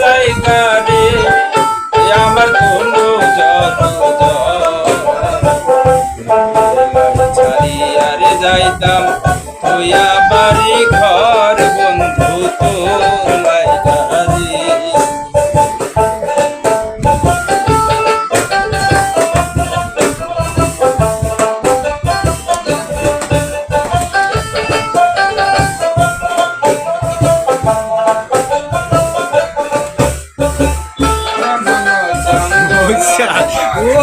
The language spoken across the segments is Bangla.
লাইকারে আমার কোনো যত ছাড়িয়ারে যাইতাম তুইয়া বাড়ি ঘর বন্ধু তো লাইকারে Bye. ও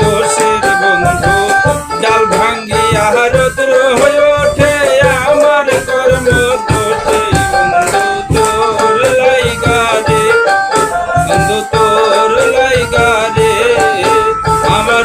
দোষের বন্ধু। ডাল ভাঙ্গিয়া হয়ে ওঠে, আমার কর্ম বন্ধু। তোর লাইগা রে, বন্ধু, তোর লাইগা রে। আমার